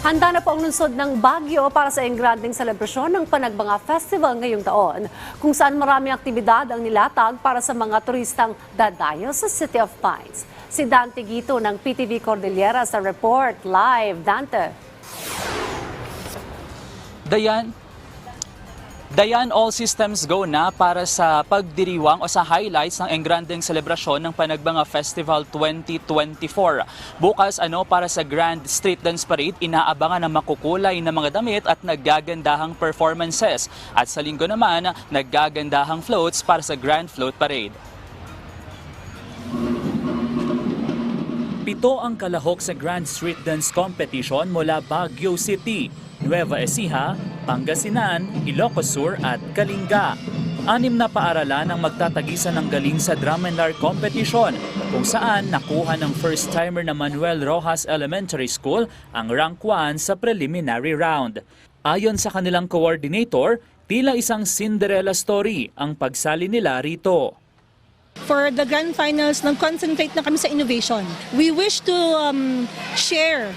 Handa na po ang lungsod ng Baguio para sa engranding selebrasyon ng Panagbanga Festival ngayong taon, kung saan maraming aktibidad ang nilatag para sa mga turistang dadayo sa City of Pines. Si Dante Gito ng PTV Cordillera sa report live. Dante. Dayan, Dayan, all systems go na para sa pagdiriwang o sa highlights ng engranding selebrasyon ng Panagbanga Festival 2024. Bukas ano para sa Grand Street Dance Parade, inaabangan ng makukulay na mga damit at naggagandahang performances. At sa linggo naman, naggagandahang floats para sa Grand Float Parade. Pito ang kalahok sa Grand Street Dance Competition mula Baguio City, Nueva Ecija, Pangasinan, Ilocos Sur at Kalinga. Anim na paaralan ang magtatagisan ng galing sa Art Competition kung saan nakuha ng first-timer na Manuel Rojas Elementary School ang rank 1 sa preliminary round. Ayon sa kanilang coordinator, tila isang Cinderella story ang pagsali nila rito. For the grand finals, nag-concentrate na kami sa innovation. We wish to um, share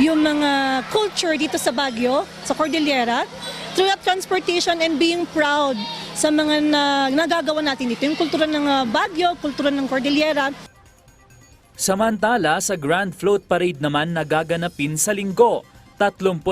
yung mga culture dito sa Baguio, sa Cordillera, through transportation and being proud sa mga na, nagagawa natin dito. Yung kultura ng uh, Baguio, kultura ng Cordillera. Samantala, sa Grand Float Parade naman nagaganapin sa linggo. 33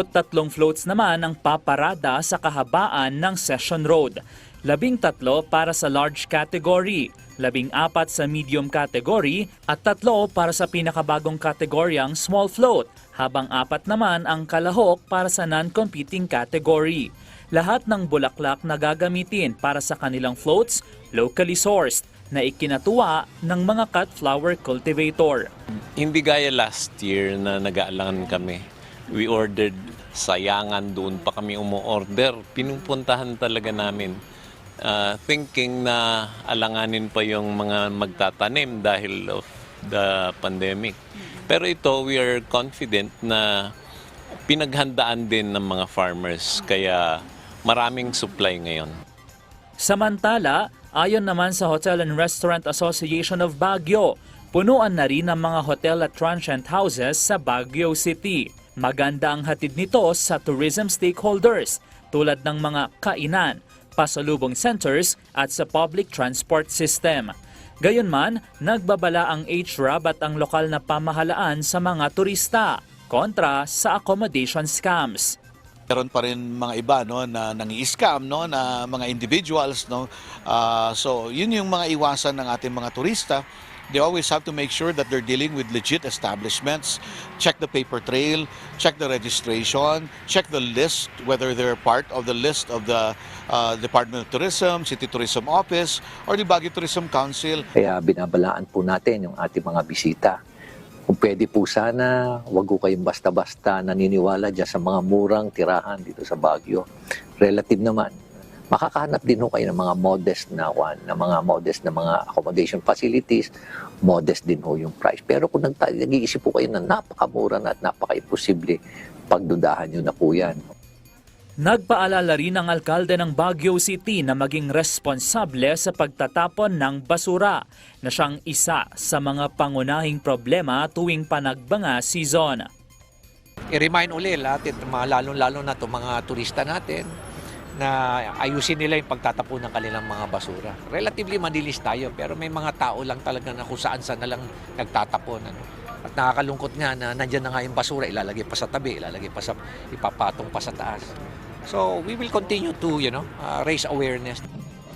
floats naman ang paparada sa kahabaan ng Session Road. Labing tatlo para sa large category, labing apat sa medium category, at tatlo para sa pinakabagong kategoryang small float, habang apat naman ang kalahok para sa non-competing category. Lahat ng bulaklak na gagamitin para sa kanilang floats, locally sourced, na ikinatuwa ng mga cut flower cultivator. Hindi gaya last year na nag-aalangan kami. We ordered sayangan doon pa kami umu-order. Pinupuntahan talaga namin. Ah, thinking na alanganin pa yung mga magtatanim dahil of the pandemic. Pero ito, we are confident na pinaghandaan din ng mga farmers. Kaya maraming supply ngayon. Samantala, ayon naman sa Hotel and Restaurant Association of Baguio, punuan na rin ang mga hotel at transient houses sa Baguio City. Maganda ang hatid nito sa tourism stakeholders tulad ng mga kainan, pasalubong centers at sa public transport system. Gayunman, nagbabala ang HRAB at ang lokal na pamahalaan sa mga turista kontra sa accommodation scams. Meron pa rin mga iba no na nangi-scam no na mga individuals no. Ah, so yun yung mga iwasan ng ating mga turista. They always have to make sure that they're dealing with legit establishments. Check the paper trail, check the registration, check the list whether they're part of the list of the uh, Department of Tourism, City Tourism Office, or the Baguio Tourism Council. Kaya binabalaan po natin yung ating mga bisita. Kung pwede po sana, wag ko kayong basta-basta naniniwala dyan sa mga murang tirahan dito sa Baguio. Relative naman, makakahanap din ho kayo ng mga modest na one, na mga modest na mga accommodation facilities, modest din ho yung price. Pero kung nag- nag-iisip po kayo na napakamura na at napaka-imposible, pagdudahan nyo na po yan. Nagpaalala rin ang alkalde ng Baguio City na maging responsable sa pagtatapon ng basura na siyang isa sa mga pangunahing problema tuwing panagbanga season. i-remind uli lahat, lalong-lalo na to mga turista natin na ayusin nila yung pagtatapon ng kanilang mga basura. Relatively madilis tayo pero may mga tao lang talaga na kung saan saan na lang nagtatapon. Ano. At nakakalungkot nga na nandyan na nga yung basura, ilalagay pa sa tabi, ilalagay pa sa, ipapatong pa sa taas. So we will continue to you know, uh, raise awareness.